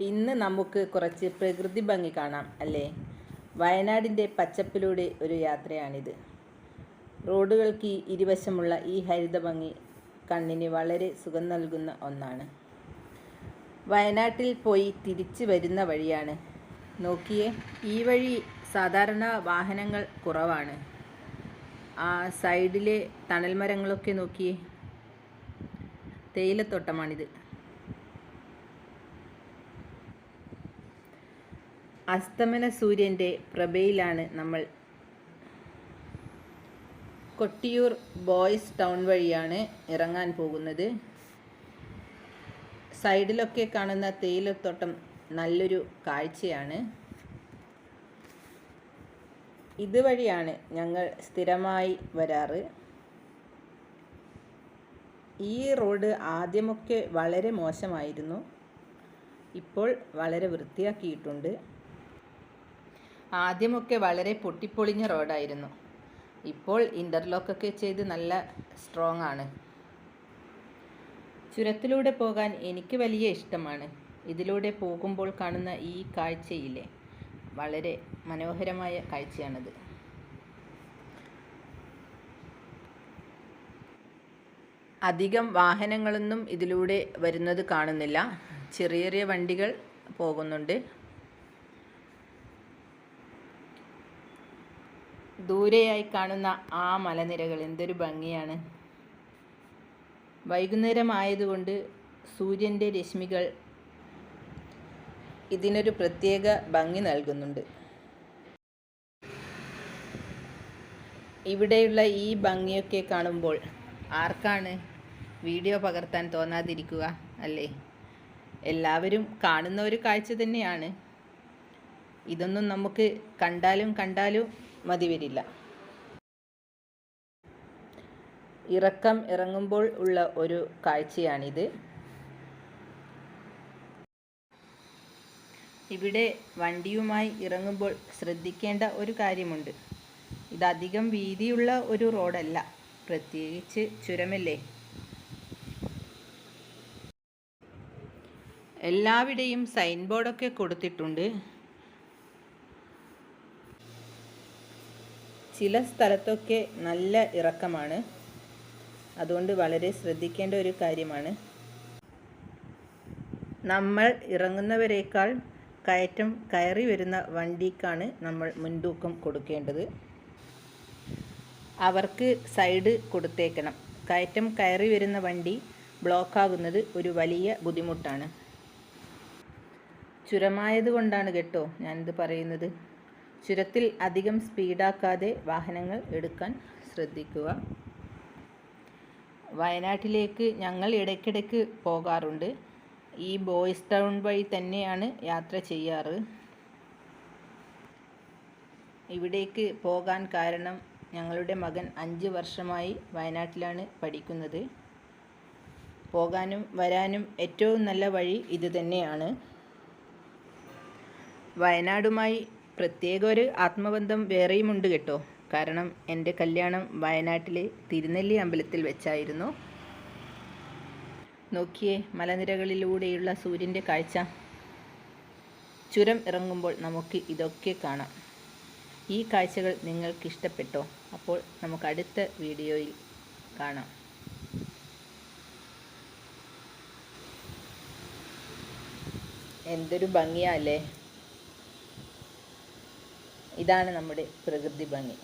ഇന്ന് നമുക്ക് കുറച്ച് പ്രകൃതി ഭംഗി കാണാം അല്ലേ? വയനാടിന്റെ പച്ചപ്പിലൂടെ ഒരു യാത്രയാണിത്. റോഡുകൾക്ക് ഇരുവശമുള്ള ഈ ഹരിത ഭംഗി കണ്ണിന് വളരെ സുഖം നൽകുന്ന ഒന്നാണ്. വയനാട്ടിൽ പോയി തിരിച്ചു വരുന്ന വഴിയാണ്. നോക്കിയേ ഈ വഴി സാധാരണ വാഹനങ്ങൾ കുറവാണ്. ആ സൈഡിലെ തണൽ മരങ്ങളൊക്കെ നോക്കിയേ തേയിലത്തോട്ടമാണിത്. അസ്തമന സൂര്യന്റെ പ്രഭയിലാണ് നമ്മൾ. കൊട്ടിയൂർ ബോയ്സ് ടൗൺ വഴിയാണ് ഇറങ്ങാൻ പോകുന്നത്. സൈഡിലൊക്കെ കാണുന്ന തേയിലത്തോട്ടം നല്ലൊരു കാഴ്ചയാണ്. ഇതുവഴിയാണ് ഞങ്ങൾ സ്ഥിരമായി വരാറ്. ഈ റോഡ് ആദ്യമൊക്കെ വളരെ മോശമായിരുന്നു. ഇപ്പോൾ വളരെ വൃത്തിയാക്കിയിട്ടുണ്ട്. ആദ്യമൊക്കെ വളരെ പൊട്ടിപ്പൊളിഞ്ഞ റോഡായിരുന്നു. ഇപ്പോൾ ഇന്റർലോക്കൊക്കെ ചെയ്ത് നല്ല സ്ട്രോങ് ആണ് ചുരത്തിലൂടെ പോകാൻ എനിക്ക് വലിയ ഇഷ്ടമാണ്. ഇതിലൂടെ പോകുമ്പോൾ കാണുന്ന ഈ കാഴ്ചയിലെ വളരെ മനോഹരമായ കാഴ്ചയാണത്. അധികം വാഹനങ്ങളൊന്നും ഇതിലൂടെ വരുന്നത് കാണുന്നില്ല. ചെറിയ ചെറിയ വണ്ടികൾ പോകുന്നുണ്ട്. ദൂരെയായി കാണുന്ന ആ മലനിരകൾ എന്തൊരു ഭംഗിയാണ്. വൈകുന്നേരം ആയതുകൊണ്ട് സൂര്യന്റെ രശ്മികൾ ഇതിനൊരു പ്രത്യേക ഭംഗി നൽകുന്നുണ്ട്. ഇവിടെയുള്ള ഈ ഭംഗിയൊക്കെ കാണുമ്പോൾ ആർക്കാണ് വീഡിയോ പകർത്താൻ തോന്നാതിരിക്കുക അല്ലേ? എല്ലാവരും കാണുന്ന ഒരു കാഴ്ച തന്നെയാണ്. ഇതൊന്നും നമുക്ക് കണ്ടാലും കണ്ടാലും മതി വരില്ല. ഇറക്കം ഇറങ്ങുമ്പോൾ ഉള്ള ഒരു കാഴ്ചയാണിത്. ഇവിടെ വണ്ടിയുമായി ഇറങ്ങുമ്പോൾ ശ്രദ്ധിക്കേണ്ട ഒരു കാര്യമുണ്ട്. ഇതധികം വീതിയുള്ള ഒരു റോഡല്ല. പ്രത്യേകിച്ച് ചുരമല്ലേ? എല്ലാവിടെയും സൈൻ ബോർഡൊക്കെ കൊടുത്തിട്ടുണ്ട്. ചില സ്ഥലത്തൊക്കെ നല്ല ഇറക്കമാണ്. അതുകൊണ്ട് വളരെ ശ്രദ്ധിക്കേണ്ട ഒരു കാര്യമാണ്. നമ്മൾ ഇറങ്ങുന്നവരേക്കാൾ കയറ്റം കയറി വരുന്ന വണ്ടിക്കാണ് നമ്മൾ മുൻതൂക്കം കൊടുക്കേണ്ടത്. അവർക്ക് സൈഡ് കൊടുത്തേക്കണം. കയറ്റം കയറി വരുന്ന വണ്ടി ബ്ലോക്കാകുന്നത് ഒരു വലിയ ബുദ്ധിമുട്ടാണ്. ചുരമായത് കൊണ്ടാണ് കേട്ടോ ഞാനിത് പറയുന്നത്. ചുരത്തിൽ അധികം സ്പീഡാക്കാതെ വാഹനങ്ങൾ എടുക്കാൻ ശ്രദ്ധിക്കുക. വയനാട്ടിലേക്ക് ഞങ്ങൾ ഇടയ്ക്കിടയ്ക്ക് പോകാറുണ്ട്. ഈ ബോയ്സ് ടൗൺ വഴി തന്നെയാണ് യാത്ര ചെയ്യാറ്. ഇവിടേക്ക് പോകാൻ കാരണം ഞങ്ങളുടെ മകൻ അഞ്ച് വർഷമായി വയനാട്ടിലാണ് പഠിക്കുന്നത്. പോകാനും വരാനും ഏറ്റവും നല്ല വഴി ഇത് തന്നെയാണ്. വയനാടുമായി പ്രത്യേക ഒരു ആത്മബന്ധം വേറെയുമുണ്ട് കേട്ടോ. കാരണം എന്റെ കല്യാണം വയനാട്ടിലെ തിരുനെല്ലി അമ്പലത്തിൽ വെച്ചായിരുന്നു. നോക്കിയേ മലനിരകളിലൂടെയുള്ള സൂര്യന്റെ കാഴ്ച. ചുരം ഇറങ്ങുമ്പോൾ നമുക്ക് ഇതൊക്കെ കാണാം. ഈ കാഴ്ചകൾ നിങ്ങൾക്ക് ഇഷ്ടപ്പെട്ടോ? അപ്പോൾ നമുക്ക് അടുത്ത വീഡിയോയിൽ കാണാം. എന്തൊരു ഭംഗിയാ അല്ലേ? ഇതാണ് നമ്മുടെ പ്രകൃതി ഭംഗി.